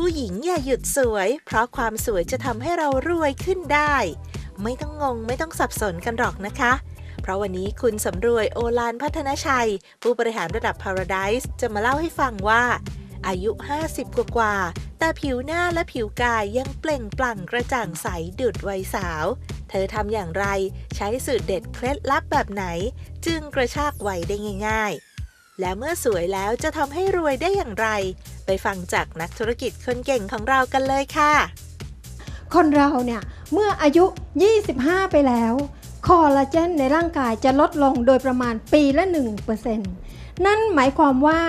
ผู้หญิงอย่าหยุดสวย เพราะความสวยจะทำให้เรารวยขึ้นได้ ไม่ต้องงงไม่ต้องสับสนกันหรอกนะคะ เพราะวันนี้คุณสำรวยโอลานพัฒนชัย ผู้บริหารระดับ Paradise จะมาเล่าให้ฟังว่า อายุ 50 กว่ากว่าแต่ผิวหน้าและผิวกายยังเปล่งปลั่งกระจ่างใสดุดวัยสาว เธอทำอย่างไรใช้สูตรเด็ดเคล็ดลับแบบไหน จึงกระชากวัยได้ง่าย ๆ และเมื่อสวยแล้วจะทำให้รวยได้อย่างไร ไปฟังจากนักธุรกิจคนเก่งของเรากันเลยค่ะ คนเราเนี่ย เมื่ออายุ 25 ไปแล้ว คอลลาเจนในร่างกายจะลดลงโดยประมาณปีละ 1%นั่นหมายความว่า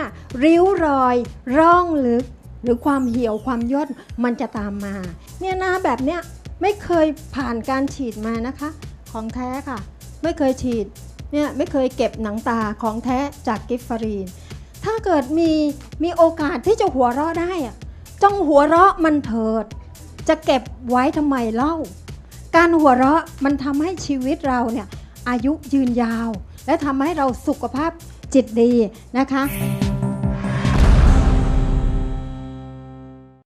ริ้วรอย ร่องลึก หรือความเหี่ยวความย่นมันจะตามมา เนี่ยหน้าแบบเนี้ยไม่เคยผ่านการฉีดมานะคะ ของแท้ค่ะ ไม่เคยฉีดเนี่ยไม่เคยเก็บหนังตาของแท้จากกิฟฟารีน เกิดมีมีโอกาสที่จะหัวเราะได้อะจงหัวเราะมันเถิด จะเก็บไว้ทำไมเล่า การหัวเราะมันทำให้ชีวิตเราเนี่ยอายุยืนยาว และทำให้เราสุขภาพจิตดีนะคะ